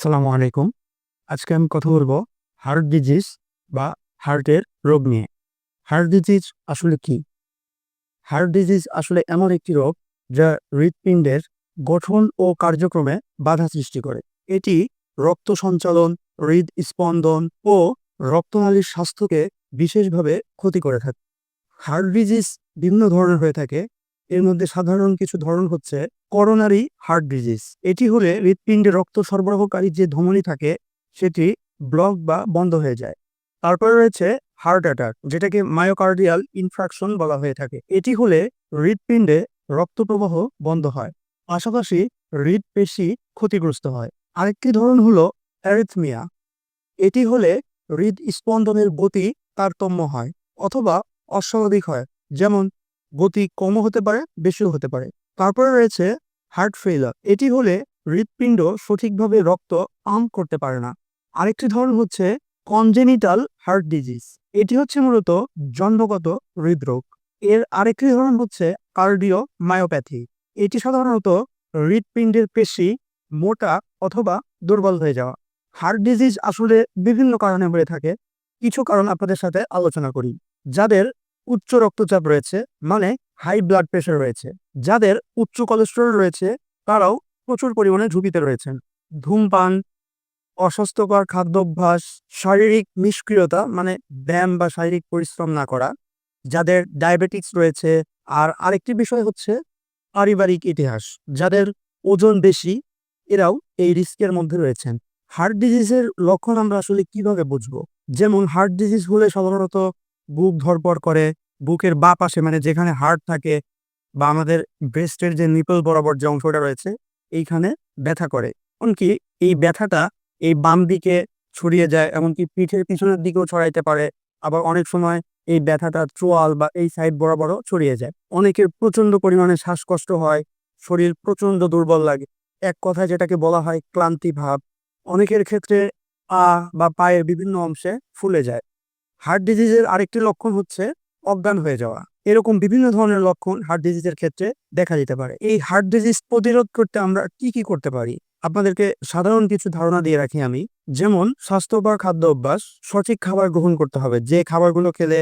আসসালামু আলাইকুম। আজকে আমি কথা বলব হার্ট ডিজিজ বা হার্টের রোগ নিয়ে। হার্ট ডিজিজ আসলে কি? হার্ট ডিজিজ আসলে এমন একটি রোগ যা হৃৎপিণ্ডের গঠন ও কার্যক্রমে বাধা সৃষ্টি করে। এটি রক্ত সঞ্চালন, হৃদ স্পন্দন ও রক্তনালীর স্বাস্থ্যকে বিশেষভাবে ক্ষতি করে থাকে। হার্ট ডিজিজ বিভিন্ন ধরনের হয়ে থাকে এর মধ্যে সাধারণ কিছু ধরন হচ্ছে করোনারি হার্ট ডিজিজ এটি হলে হৃৎপিণ্ডে রক্ত সরবরাহকারী যে ধমনী থাকে, সেটি ব্লক বা বন্ধ হয়ে যায়। তারপরে রয়েছে হার্ট অ্যাটাক যেটাকে মায়োকার্ডিয়াল ইনফ্রাকশন বলা হয়ে থাকে। এটি হলে হৃৎপিণ্ডে রক্ত প্রবাহ বন্ধ হয়, পাশাপাশি হৃদপেশি ক্ষতিগ্রস্ত হয়। আরেকটি ধরন হলো অ্যারিথমিয়া এটি হলে হৃদ স্পন্দনের গতি তারতম্য হয়, অথবা অস্বাভাবিক হয়, যেমন গতি কমও হতে পারে, বেশিও হতে পারে। তারপরে রয়েছে হার্ট ফেইলার এটি হলে হৃৎপিণ্ড সঠিকভাবে রক্ত পাম্প করতে পারে না। আরেকটি ধরন হচ্ছে কনজেনিটাল হার্ট ডিজিজ এটি হচ্ছে মূলত জন্মগত হৃদরোগ। এর আরেকটি ধরন হচ্ছে কার্ডিও মায়োপ্যাথি এটি সাধারণত হৃৎপিণ্ডের পেশি, মোটা অথবা দুর্বল হয়ে যাওয়া। হার্ট ডিজিজ আসলে বিভিন্ন কারণে হয়ে থাকে। কিছু কারণ আপনাদের সাথে আলোচনা করি। যাদের উচ্চ রক্তচাপ রয়েছে মানে হাই ব্লাড প্রেশার রয়েছে। যাদের উচ্চ কোলেস্টেরল রয়েছে, তারাও প্রচুর পরিমাণে ঝুঁকিতে রয়েছেন। ধূমপান, অস্বাস্থ্যকর খাদ্যাভ্যাস, শারীরিক নিষ্ক্রিয়তা মানে ব্যায়াম বা শারীরিক পরিশ্রম না করা। যাদের ডায়াবেটিক্স রয়েছে, আর আরেকটি বিষয় হচ্ছে পারিবারিক ইতিহাস। যাদের ওজন বেশি, এরাও এই রিস্কের মধ্যে রয়েছেন। হার্ট ডিজিজের লক্ষণ আমরা আসলে কীভাবে বুঝব? যেমন হার্ট ডিজিজ হলে সাধারণত বুক ধরপড় করে বুকের বা পাশে মানে যেখানে হার্ট থাকে বা আমাদের ব্রেস্টের যে নিপল বরাবর যে অংশটা রয়েছে, এইখানে ব্যথা করে। এমনকি এই ব্যথাটা এই বাম দিকে ছড়িয়ে যায়, এমনকি পিঠের পিছনের দিকেও ছড়াইতে পারে। আবার অনেক সময় এই ব্যথাটা চোয়াল বা এই সাইড বরাবরও ছড়িয়ে যায়। অনেকের প্রচণ্ড পরিমাণে শ্বাসকষ্ট হয়, শরীর প্রচণ্ড দুর্বল লাগে। এক কথায় যেটাকে বলা হয় ক্লান্তি ভাব। অনেকের ক্ষেত্রে পা বা পায়ের বিভিন্ন অংশে ফুলে যায়। হার্ট ডিজিজের আরেকটি লক্ষণ হচ্ছে অজ্ঞান হয়ে যাওয়া। এরকম বিভিন্ন ধরনের লক্ষণ হার্ট ডিজিজের ক্ষেত্রে দেখা দিতে পারে। এই হার্ট ডিজিজ প্রতিরোধ করতে আমরা কি কি করতে পারি? আপনাদেরকে সাধারণ কিছু ধারণা দিয়ে রাখি আমি। যেমন স্বাস্থ্যকর খাদ্য অভ্যাস সঠিক খাবার গ্রহণ করতে হবে। যে খাবারগুলো খেলে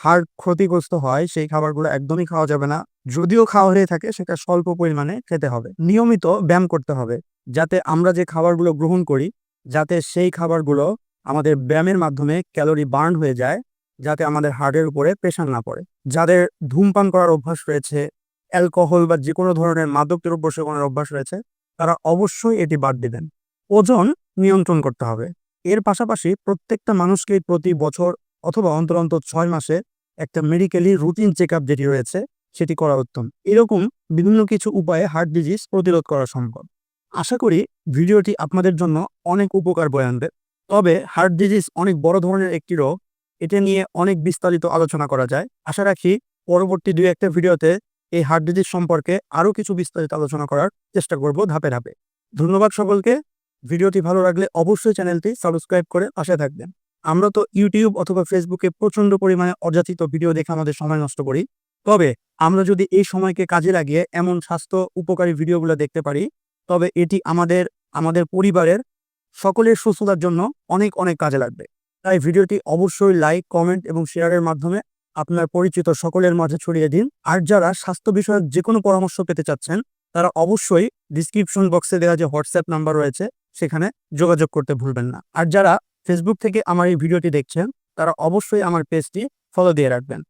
হার্ট ক্ষতিগ্রস্ত হয়, সেই খাবারগুলো একদমই খাওয়া যাবে না। যদিও খাওয়া হয়ে থাকে, সেটা স্বল্প পরিমাণে খেতে হবে। নিয়মিত ব্যায়াম করতে হবে, যাতে আমরা যে খাবারগুলো গ্রহণ করি, যাতে সেই খাবারগুলো আমাদের ব্যায়ামের মাধ্যমে ক্যালোরি বার্ন হয়ে যায় যাতে আমাদের হার্টের উপরে প্রেশার না পড়ে। যাদের ধূমপান করার অভ্যাস রয়েছে অ্যালকোহল বা যে কোনো ধরনের মাদক দ্রব্য সেবনের অভ্যাস রয়েছে, তারা অবশ্যই এটি বাদ দিবেন। ওজন নিয়ন্ত্রণ করতে হবে। এর পাশাপাশি প্রত্যেকটা মানুষকে প্রতি বছর অথবা অন্তর অন্তর ছয় মাসে একটা মেডিকেলি রুটিন চেক আপ যেটি রয়েছে, সেটি করা উত্তম। এরকম বিভিন্ন কিছু উপায়ে হার্ট ডিজিজ প্রতিরোধ করা সম্ভব। আশা করি ভিডিওটি আপনাদের জন্য অনেক উপকার বয়ে আনবে। তবে হার্ট ডিজিজ অনেক বড় ধরনের একটি রোগ এটা নিয়ে অনেক বিস্তারিত আলোচনা করা যায়। আশা রাখি পরবর্তী দুই একটা ভিডিওতে এই হার্ট ডিজিজ সম্পর্কে আরও কিছু বিস্তারিত আলোচনা করার চেষ্টা করব ধাপে ধাপে। ধন্যবাদ সকলকে। ভিডিওটি ভালো লাগলে অবশ্যই চ্যানেলটি সাবস্ক্রাইব করে পাশে থাকবেন। আমরা তো ইউটিউব অথবা ফেসবুকে প্রচণ্ড পরিমাণে অযাচিত ভিডিও দেখে আমাদের সময় নষ্ট করি। তবে আমরা যদি এই সময়কে কাজে লাগিয়ে এমন স্বাস্থ্য উপকারী ভিডিওগুলো দেখতে পারি, তবে এটি আমাদের আমাদের পরিবারের সকলের সুস্থতার জন্য অনেক অনেক কাজে লাগবে। তাই ভিডিওটি অবশ্যই লাইক কমেন্ট এবং শেয়ারের মাধ্যমে আপনার পরিচিত সকলের মাঝে ছড়িয়ে দিন। আর যারা স্বাস্থ্য বিষয়ক যে কোনো পরামর্শ পেতে চাচ্ছেন, তারা অবশ্যই ডিসক্রিপশন বক্সে দেওয়া যে হোয়াটসঅ্যাপ নাম্বার রয়েছে, সেখানে যোগাযোগ করতে ভুলবেন না। আর যারা ফেসবুক থেকে আমার এই ভিডিওটি দেখছেন, তারা অবশ্যই আমার পেজটি ফলো দিয়ে রাখবেন।